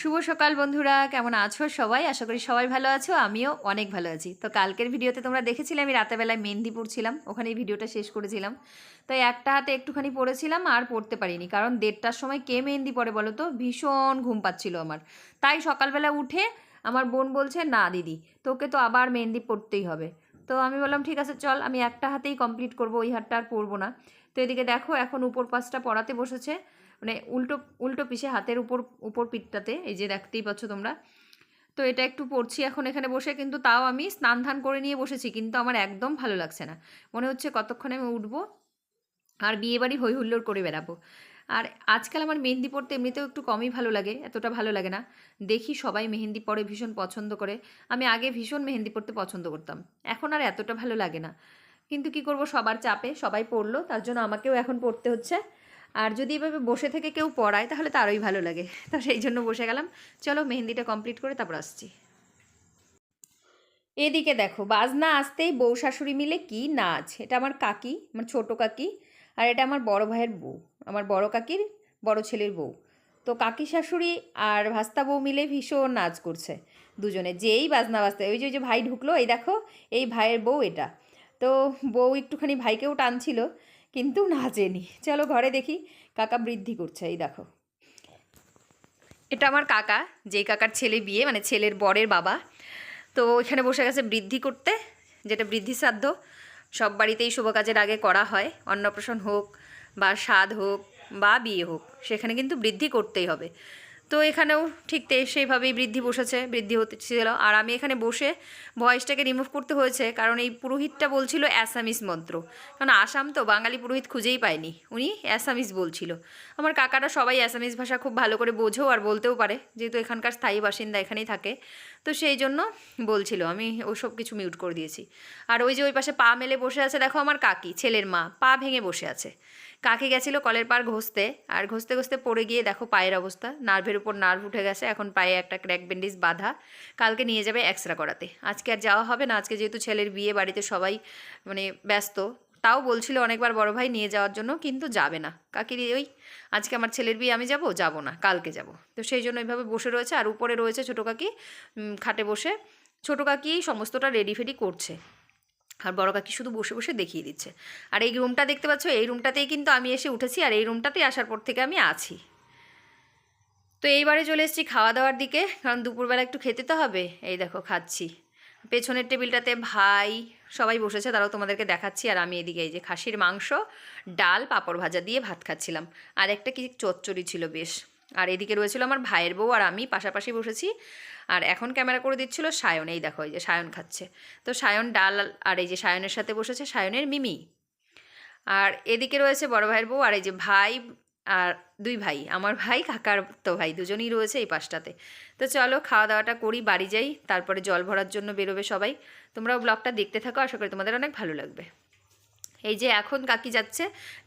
শুভ সকাল বন্ধুরা, কেমন আছো সবাই? আশা করি সবাই ভালো আছো, আমিও অনেক ভালো আছি। তো কালকের ভিডিওতে তোমরা দেখেছিলে, আমি রাতেবেলায় মেহেন্দি পড়ছিলাম ওখানে ভিডিওটা শেষ করেছিলাম। তাই একটা হাতে একটুখানি পড়েছিলাম, আর পড়তে পারিনি, কারণ দেড়টার সময় কে মেহেন্দি পড়ে বলো তো? ভীষণ ঘুম পাচ্ছিল আমার। তাই সকালবেলা উঠে আমার বোন বলছে, না দিদি, তোকে তো আবার মেহেন্দি পড়তেই হবে। তো আমি বললাম, ঠিক আছে, চল, আমি একটা হাতেই কমপ্লিট করব, ওই হাতটা আর পরবো না। তো এদিকে দেখো, এখন উপর পাশটা পড়াতে বসেছে। মানে উল্টো উল্টো পিছে হাতের উপর উপর পিঠটাতে, এই যে দেখতেই পাচ্ছ তোমরা। তো এটা একটু পড়ছি এখন এখানে বসে, কিন্তু তাও আমি স্নান ধান করে নিয়ে বসেছি, কিন্তু আমার একদম ভালো লাগছে না। মনে হচ্ছে কতক্ষণে আমি উঠবো আর বিয়েবাড়ি হই হুল্লোড় করে বেড়াবো। আর আজকাল আমার মেহেন্দি পড়তে এমনিতেও একটু কমই ভালো লাগে, এতটা ভালো লাগে না। দেখি সবাই মেহেন্দি পরে ভীষণ পছন্দ করে। আমি আগে ভীষণ মেহেন্দি পড়তে পছন্দ করতাম, এখন আর এতটা ভালো লাগে না। কিন্তু কি করব, সবার চাপে সবাই পড়ল তার জন্য আমাকেও এখন পড়তে হচ্ছে। আর যদি এভাবে বসে থেকে কেউ পড়ায়, তাহলে তারই ভালো লাগে। তো সেই জন্য বসে গেলাম। চলো মেহেন্দিটা কমপ্লিট করে তারপর আসছি। এদিকে দেখো, বাজনা আসতেই বউ শাশুড়ি মিলে কি নাচ। এটা আমার কাকি, আমার ছোট কাকি, আর এটা আমার বড় ভাইয়ের বউ, আমার বড় কাকির বড় ছেলের বউ। তো কাকি শাশুড়ি আর ভাস্তা বউ মিলে ভীষণ নাচ করছে দুজনে। যেই বাজনা বাজতে, ওই যে ওই যে ভাই ঢুকলো, এই দেখো, এই ভাইয়ের বউ এটা। তো বউ একটুখানি ভাইকেও টানছিল কিন্তু নাচেনি চলো ঘরে দেখি কাকা বৃদ্ধি করছে, এই দেখো। এটা আমার কাকা যেই কাকার ছেলে বিয়ে মানে ছেলের বরের বাবা। তো এখানে বসে গেছে বৃদ্ধি করতে, যেটা বৃদ্ধি সাধ্য। সব বাড়িতেই শুভ কাজের আগে করা হয়, অন্নপ্রাশন হোক বা স্বাদ হোক বা বিয়ে হোক, সেখানে কিন্তু বৃদ্ধি করতেই হবে। তো এখানেও ঠিক সেইভাবেই বৃদ্ধি বসেছে, বৃদ্ধি হতেছিল আর আমি এখানে বসে ভয়েসটাকে রিমুভ করতে হয়েছে, কারণ এই পুরোহিতটা বলছিল অ্যাসামিস মন্ত্র। কারণ আসাম তো, বাঙালি পুরোহিত খুঁজেই পায়নি। উনি অ্যাসামিস বলছিল। আমার কাকারা সবাই অ্যাসামিস ভাষা খুব ভালো করে বোঝো আর বলতেও পারে, যেহেতু এখানকার স্থায়ী বাসিন্দা এখানেই থাকে। তো সেই জন্য বলছিল, আমি ওসব কিছু মিউট করে দিয়েছি। আর ওই যে ওই পাশে পা মেলে বসে আছে, দেখো আমার কাকি, ছেলের মা, পা ভেঙে বসে আছে। কাকি গেছিল কলের পার ঘষতে? আর ঘষতে ঘষতে পড়ে গিয়ে দেখো পায়ের অবস্থা। নার্ভের উপর নার্ভ উঠে গেছে, এখন পায়ে একটা ক্র্যাক ব্যান্ডেজ বাঁধা। কালকে নিয়ে যাবে এক্সরা করাতে। আজকে আর যাওয়া হবে না, আজকে যেহেতু ছেলের বিয়ে, বাড়িতে সবাই মানে ব্যস্ত। তাও বলছিল অনেকবার বড় ভাই নিয়ে যাওয়ার জন্য, কিন্তু যাবে না। কাকির ওই, আজকে আমার ছেলের বিয়ে, আমি যাব? যাব না, কালকে যাব। তো সেই জন্য এইভাবে বসে রয়েছে। আর উপরে রয়েছে ছোটো কাকি খাটে বসে। ছোটো কাকি সমস্তটা রেডি ফেডি করছে। আর বড় কাকি শুধু বসে বসে দেখিয়ে দিচ্ছে। আর এই রুমটা দেখতে পাচ্ছ, এই রুমটাতেই কিন্তু আমি এসে উঠেছি আর এই রুমটাতেই আসার পর থেকে আমি আছি। তো এইবারে চলে এসেছি খাওয়া দাওয়ার দিকে, কারণ দুপুরবেলা একটু খেতে তো হবে। এই দেখো, খাচ্ছি। পেছনের টেবিলটাতে ভাই, সবাই বসেছে, তারাও তোমাদেরকে দেখাচ্ছি। আর আমি এদিকে এই যে খাসির মাংস, ডাল, পাঁপড় ভাজা দিয়ে ভাত খাচ্ছিলাম। আর একটা কি চচ্চড়ি ছিল বেশ। আর এদিকে রয়েছিল আমার ভাইয়ের বউ আর আমি পাশাপাশি বসেছি। আর এখন ক্যামেরা করে দিচ্ছিল সায়ন। এই দেখো, এই যে সায়ন খাচ্ছে। তো সায়ন ডাল আর এই যে সায়নের সাথে বসেছে সায়নের মিমি। আর এদিকে রয়েছে বড় ভাইয়ের বউ আর এই যে ভাই আর দুই ভাই, আমার ভাই, কাকার তো ভাই, দুজনেই রয়েছে এই পাশটাতে। তো চলো খাওয়া দাওয়াটা করি, বাড়ি যাই, তারপরে জল ভরার জন্য বেরোবে সবাই। তোমরাও ব্লগটা দেখতে থাকো, আশা করি তোমাদের অনেক ভালো লাগবে। এই যে এখন কাকি যাচ্ছে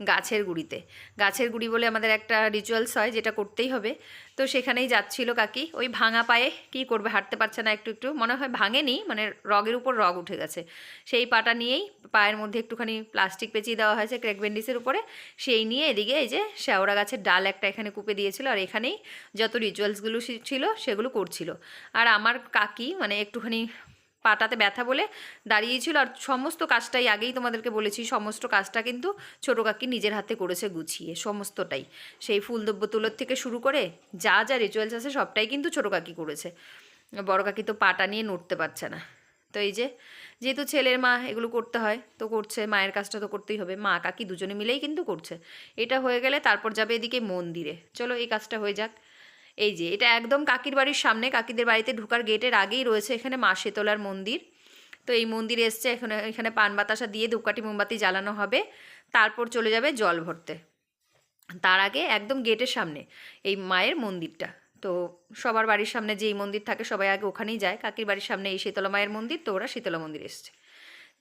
গাছের গুড়িতে। গাছের গুড়ি বলে আমাদের একটা রিচুয়ালস হয়, যেটা করতেই হবে। তো সেখানেই যাচ্ছিল কাকি। ওই ভাঙা পায়ে কি করবে, হাঁটতে পারছে না একটু একটু। মনে হয় ভাঙেনি মানে রগের উপর রগ উঠে গেছে। সেই পাটা নিয়েই পায়ের মধ্যে একটুখানি প্লাস্টিক পেঁচিয়ে দেওয়া হয়েছে ক্র্যাক উপরে। সেই নিয়ে এদিকে এই যে শেওড়া গাছের ডাল একটা এখানে কুপে দিয়েছিল আর এখানেই যত রিচুয়ালসগুলো ছিল সেগুলো করছিল। আর আমার কাকি মানে একটুখানি পাটাতে ব্যথা বলে দাঁড়িয়েছিল আর সমস্ত কাজটাই আগেই তোমাদেরকে বলেছি, সমস্ত কাজটা কিন্তু ছোটো কাকি নিজের হাতে করেছে গুছিয়ে, সমস্তটাই। সেই ফুলদ্রব্য তুলোর থেকে শুরু করে যা যা রিচুয়ালস আছে সবটাই কিন্তু ছোটো কাকি করেছে। বড় কাকি তো পাটা নিয়ে নড়তে পারছে না। তো এই যে, যেহেতু ছেলের মা এগুলো করতে হয়, তো করছে, মায়ের কাজটা তো করতেই হবে, মা কাকি দুজনে মিলেই কিন্তু করছে। এটা হয়ে গেলে তারপর যাবে এদিকে মন্দিরে। চলো এই কাজটা হয়ে যাক। এই যে, এটা একদম কাকির বাড়ির সামনে, কাকিদের বাড়িতে ঢোকার গেটের আগেই রয়েছে এখানে মা শীতলার মন্দির। তো এই মন্দিরে এসছে, এখানে এখানে পান বাতাসা দিয়ে ধূপকাঠি, মোমবাতি জ্বালানো হবে। তারপর চলে যাবে জল ভরতে। তার আগে একদম গেটের সামনে, এই মায়ের মন্দিরটা। তো সবার বাড়ির সামনে যেই মন্দির থাকে, সবাই আগে ওখানেই যায়। কাকির বাড়ির সামনে এই শীতলা মায়ের মন্দির, তো ওরা শীতলা মন্দির এসছে।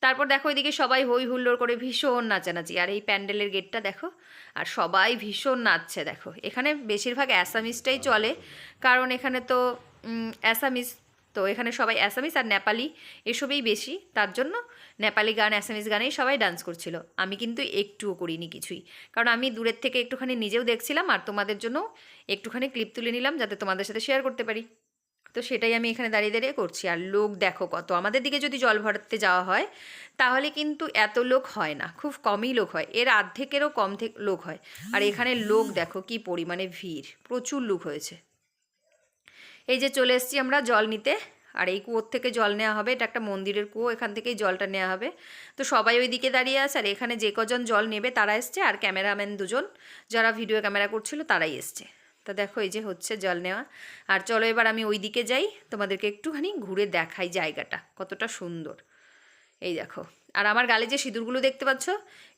তারপর দেখো এদিকে সবাই হই হুল্লোড় করে ভীষণ নাচানাচি। আর এই প্যান্ডেলের গেটটা দেখো, আর সবাই ভীষণ নাচছে দেখো। এখানে বেশিরভাগ অ্যাসামিসটাই চলে, কারণ এখানে তো অ্যাসামিস তো এখানে সবাই অ্যাসামিস আর নেপালি এসবেই বেশি। তার জন্য নেপালি গান অ্যাসামিস গানেই সবাই ডান্স করছিল। আমি কিন্তু একটুও করিনি কিছুই। কারণ আমি দূরের থেকে একটুখানি নিজেও দেখছিলাম, আর তোমাদের জন্য একটুখানি ক্লিপ তুলে নিলাম, যাতে তোমাদের সাথে শেয়ার করতে পারি। তো সেটাই আমি এখানে দাঁড়িয়ে দাঁড়িয়ে করছি। আর লোক দেখো কত। আমাদের দিকে যদি জল ভরাতে যাওয়া হয়, তাহলে কিন্তু এত লোক হয় না। খুব কমই লোক হয়। এর আর্ধেকেরও কম থেকে লোক হয়। আর এখানে লোক দেখো কি পরিমাণে ভিড়। প্রচুর লোক হয়েছে। এই যে চলে এসেছি আমরা জল নিতে। আর এই কুয়োর থেকে জল নেওয়া হবে। এটা একটা মন্দিরের কুয়ো। এখান থেকেই জলটা নেওয়া হবে। তো সবাই ওই দিকে দাঁড়িয়ে আছে। আর এখানে যে কজন জল নেবে তারা এসছে। আর ক্যামেরাম্যান দুজন। যারা ভিডিও ক্যামেরা করছিল তারাই এসছে। তা দেখো এই যে হচ্ছে জল নেওয়া। আর চলো এবার আমি ওই দিকে যাই, তোমাদেরকে একটুখানি ঘুরে দেখাই জায়গাটা, কতটা সুন্দর। এই দেখো, আর আমার গালে যে সিঁদুরগুলো দেখতে পাচ্ছ,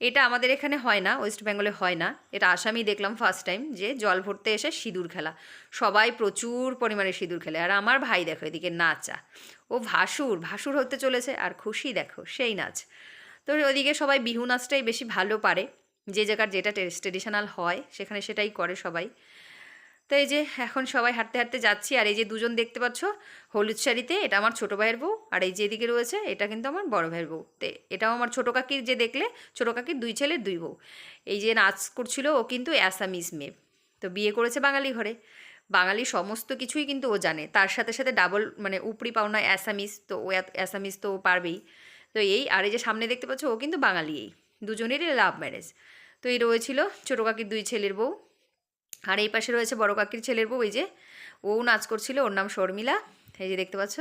এটা আমাদের এখানে হয় না, ওয়েস্ট বেঙ্গলে হয় না। এটা আসামি দেখলাম ফার্স্ট টাইম যে জল ভরতে এসে সিঁদুর খেলা। সবাই প্রচুর পরিমাণে সিঁদুর খেলে। আর আমার ভাই দেখো এদিকে নাচা। ও ভাসুর ভাসুর হতে চলেছে, আর খুশি দেখো, সেই নাচ। তো ওদিকে সবাই বিহু নাচটাই বেশি ভালো পারে। যে জায়গার যেটা ট্রেডিশনাল হয়, সেখানে সেটাই করে সবাই। তো এই যে এখন সবাই হাঁটতে হাঁটতে যাচ্ছি, আর এই যে দুজন দেখতে পাচ্ছ, হলুদ শাড়িতে, এটা আমার ছোটো ভাইয়ের বউ, আর এই যে এদিকে রয়েছে, এটা কিন্তু আমার বড় ভাইয়ের বউ। তে এটাও আমার ছোটো কাকির যে দেখলে, ছোটো কাকির দুই ছেলের দুই বউ। এই যে নাচ করছিল ও কিন্তু অ্যাসামিস মেয়ে। তো বিয়ে করেছে বাঙালি ঘরে। বাঙালি সমস্ত কিছুই কিন্তু ও জানে। তার সাথে সাথে ডাবল মানে উপরি পাওনা অ্যাসামিস তো ও অ্যাসামিস তো ও পারবেই। তো এই, আর এই যে সামনে দেখতে পাচ্ছ, ও কিন্তু বাঙালি এই দুজনেরই লাভ ম্যারেজ তো এই রয়েছিল ছোটো কাকির দুই ছেলের বউ। আর এই পাশে রয়েছে বড় কাকির ছেলের বউ, এই যে ও নাচ করছিল, ওর নাম শর্মিলা, এই যে দেখতে পাচ্ছ।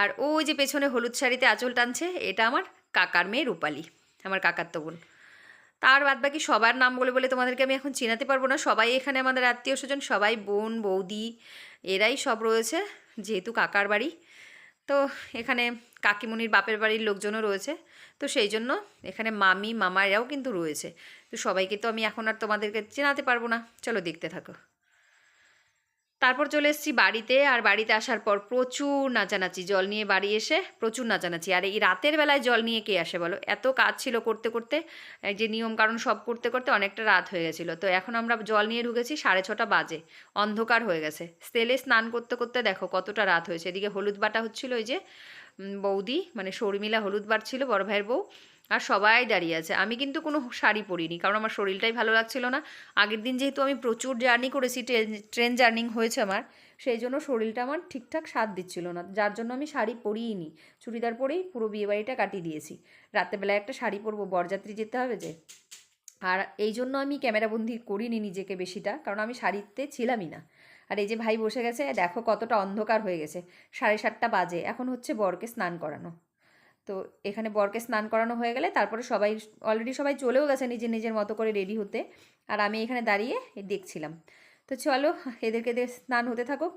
আর ও ওই যে পেছনে হলুদ শাড়িতে আঁচল টানছে, এটা আমার কাকার মেয়ে রূপালি, আমার কাকার তো বোন। তার বাদ বাকি সবার নাম বলে বলে তোমাদেরকে আমি এখন চিনাতে পারব না। সবাই এখানে আমাদের আত্মীয় স্বজন, সবাই বোন, বৌদি, এরাই সব রয়েছে, যেহেতু কাকার বাড়ি। তো এখানে কাকিমুনির বাপের বাড়ির লোকজনও রয়েছে। তো সেই জন্য এখানে মামি মামারাও কিন্তু রয়েছে। তো সবাইকে তো আমি এখন আর তোমাদেরকে চেনাতে পারব না। চলো দেখতে থাকো। তারপর চলে এসেছি বাড়িতে, আর বাড়িতে আসার পর প্রচুর নাচানাচি, জল নিয়ে বাড়ি এসে প্রচুর নাচানাচি। আর এই রাতের বেলায় জল নিয়ে কে আসে বলো? এত কাজ ছিল করতে করতে যে নিয়ম কারণ সব করতে করতে অনেকটা রাত হয়ে গেছিল। তো এখন আমরা জল নিয়ে ঢুকেছি সাড়ে ছটা বাজে, অন্ধকার হয়ে গেছে। সেলে স্নান করতে করতে দেখো কতটা রাত হয়েছে। এদিকে হলুদ বাটা হচ্ছিল ওই যে বৌদি মানে শর্মিলা হলুদ বাটছিল বড় ভাইয়ের বউ। আর সবাই দাঁড়িয়ে আছে। আমি কিন্তু কোনো শাড়ি পরিনি, কারণ আমার শরীরটাই ভালো লাগছিল না। আগের দিন যেহেতু আমি প্রচুর জার্নি করেছি ট্রেন ট্রেন জার্নিং হয়েছে আমার, সেই জন্য শরীরটা আমার ঠিকঠাক স্বাদ দিচ্ছিল না। যার জন্য আমি শাড়ি পরিই নি চুড়িদার পরেই পুরো বিয়েবাড়িটা কাটিয়ে দিয়েছি। রাত্রেবেলায় একটা শাড়ি পরবো, বরযাত্রী যেতে হবে যে। আর এই জন্য আমি ক্যামেরাবন্দি করিনি নিজেকে বেশিটা, কারণ আমি শাড়িতে ছিলামই না। আর এই যে ভাই বসে গেছে, দেখো কতটা অন্ধকার হয়ে গেছে। সাড়ে সাতটা বাজে, এখন হচ্ছে বরকে স্নান করানো। তো এখানে বরকে স্নান করানো হয়ে গেলে তারপরে সবাই অলরেডি সবাই চলেও গেছে নিজের নিজের মতো করে রেডি হতে। আর আমি এখানে দাঁড়িয়ে দেখছিলাম। তো চলো, এদেরকে স্নান হতে থাকুক।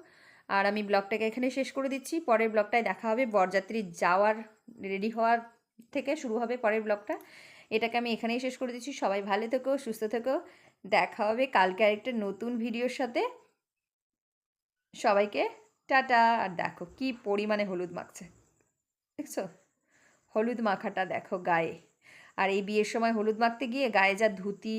আর আমি ব্লগটাকে এখানে শেষ করে দিচ্ছি। পরের ব্লগটায় দেখা হবে। বরযাত্রী যাওয়ার রেডি হওয়ার থেকে শুরু হবে পরের ব্লগটা। এটাকে আমি এখানেই শেষ করে দিচ্ছি। সবাই ভালো থেকো, সুস্থ থেকো। দেখা হবে কালকে আরেকটা নতুন ভিডিওর সাথে। সবাইকে টাটা। আর দেখো কি পরিমাণে হলুদ মাখছে। দেখছ? হলুদ মাখাটা দেখো গায়ে। আর এই বিয়ের সময় হলুদ মাখতে গিয়ে গায়ে যা ধুতি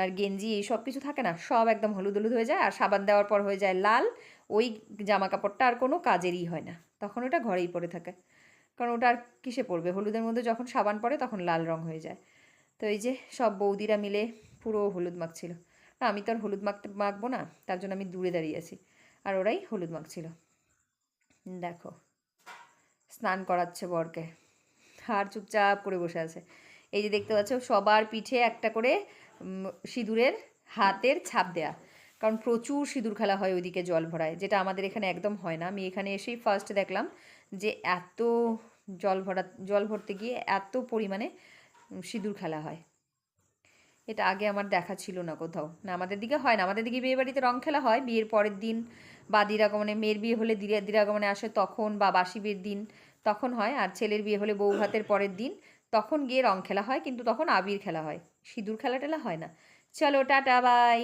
আর গেঞ্জি এই সব কিছু থাকে না, সব একদম হলুদ হলুদ হয়ে যায়। আর সাবান দেওয়ার পর হয়ে যায় লাল, ওই জামা কাপড়টা আর কোনো কাজেরই হয় না। তখন ওটা ঘরেই পরে থাকে। কারণ ওটা আর কিসে পড়বে হলুদের মধ্যে যখন সাবান পড়ে তখন লাল রং হয়ে যায়। তো এই যে সব বৌদিরা মিলে পুরো হলুদ মাখছিল। না, আমি তো আর হলুদ মাখতে, মাখবো না, তার জন্য আমি দূরে দাঁড়িয়ে আছি। আর ওরাই হলুদ মাখছিল। দেখো, স্নান করাচ্ছে বরকে। আর চুপচাপ করে বসে আছে। এই যে দেখতে পাচ্ছ, সবার পিঠে একটা করে সিঁদুরের হাতের ছাপ দেয়া। কারণ প্রচুর সিঁদুর খেলা হয় ওইদিকে জল ভরায়, যেটা আমাদের এখানে একদম হয় না। আমি এখানে এসেই ফার্স্ট দেখলাম যে এত জল ভরা, জল ভরতে গিয়ে এত পরিমাণে সিঁদুর খেলা হয়। এটা আগে আমার দেখা ছিল না কোথাও। না, আমাদের দিকে হয় না। আমাদের দিকে বিয়ে বাড়িতে রং খেলা হয়, বিয়ের পরের দিন বা দিরাগমনে, মেয়ের বিয়ে হলে দিরা, দিরাগমনে আসে তখন বা বাসি বিয়ের দিন তখন হয়, আর ছেলের বিয়ে হলে বউ ভাতের পরের দিন, তখন গিয়ে রং খেলা হয়, কিন্তু তখন আবির খেলা হয়। সিঁদুর খেলা টেলা হয় না। চলো, টাটা, বাই।